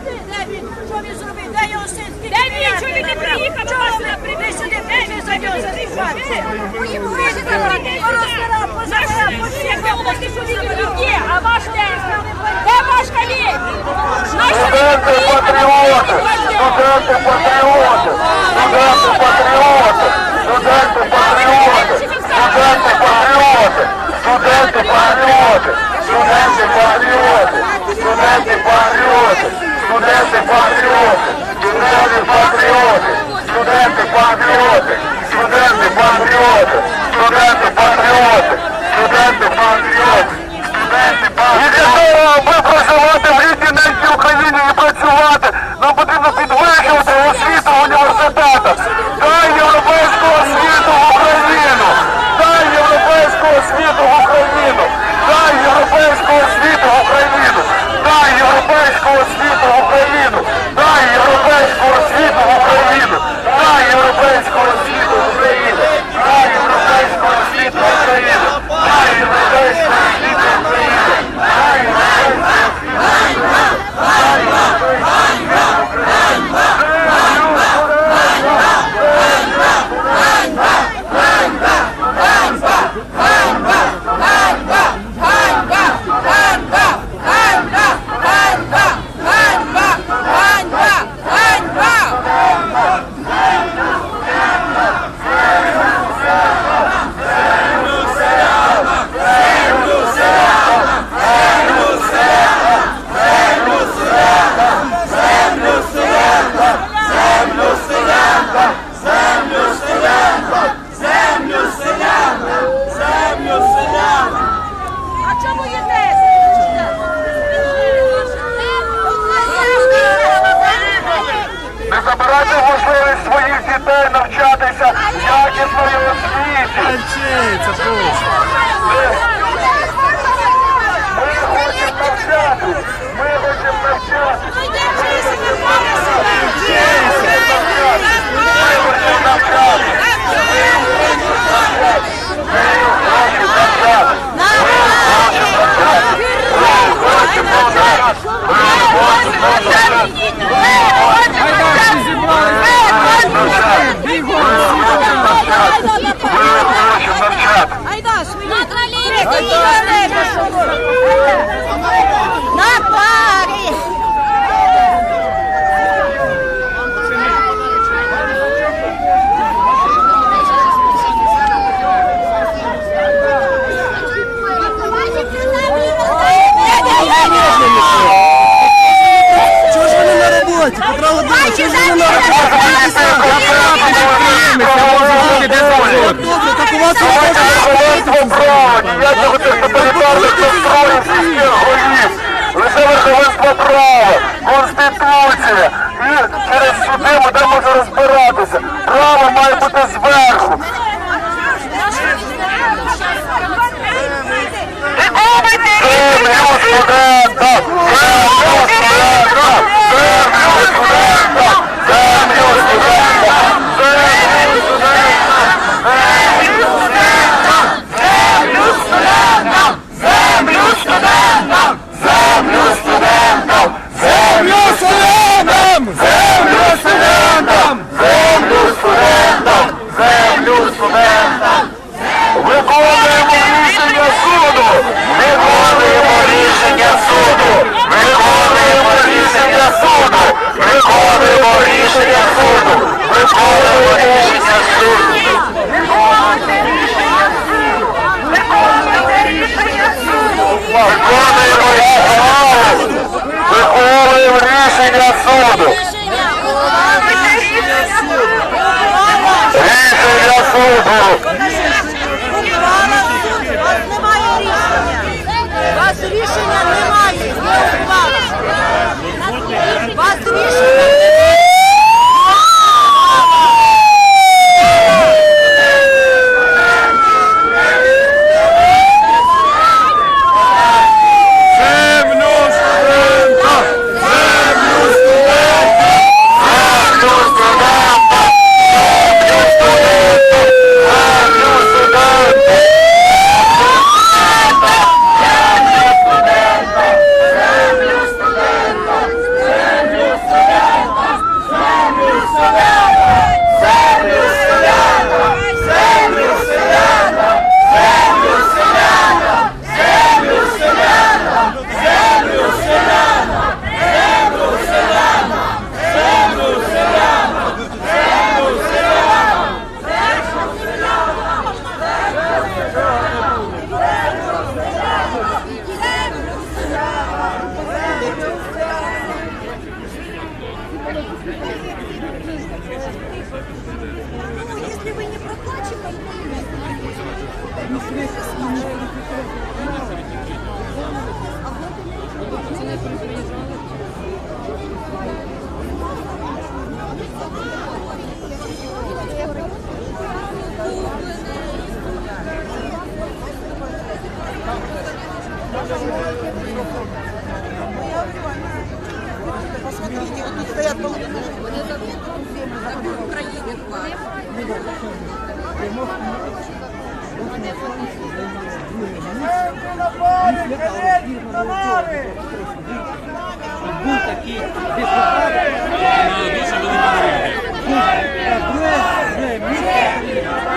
Де він? Що він зробив? Де його син? Де він? Чого він не приїхав? Чого ви прийшли сюди? Прийшли за нього задихатися. Поїм вижити, розбирав, позабирав, а ваш де? Де ваш калій? Студенти патріоти! Студенти патріоти! Студенти патріоти! Студенти патріоти! Студенти патріоти! Студенти патріоти! Це просто. Ми хочемо навчати! Ми хочемо навчати! Ми хочемо навчати! Я фронті, ніяких тоталітарних oldu. Если вы не проплачиваете, Посмотрите, товари, колечки, товари! Був такий депутат. Дуже велика.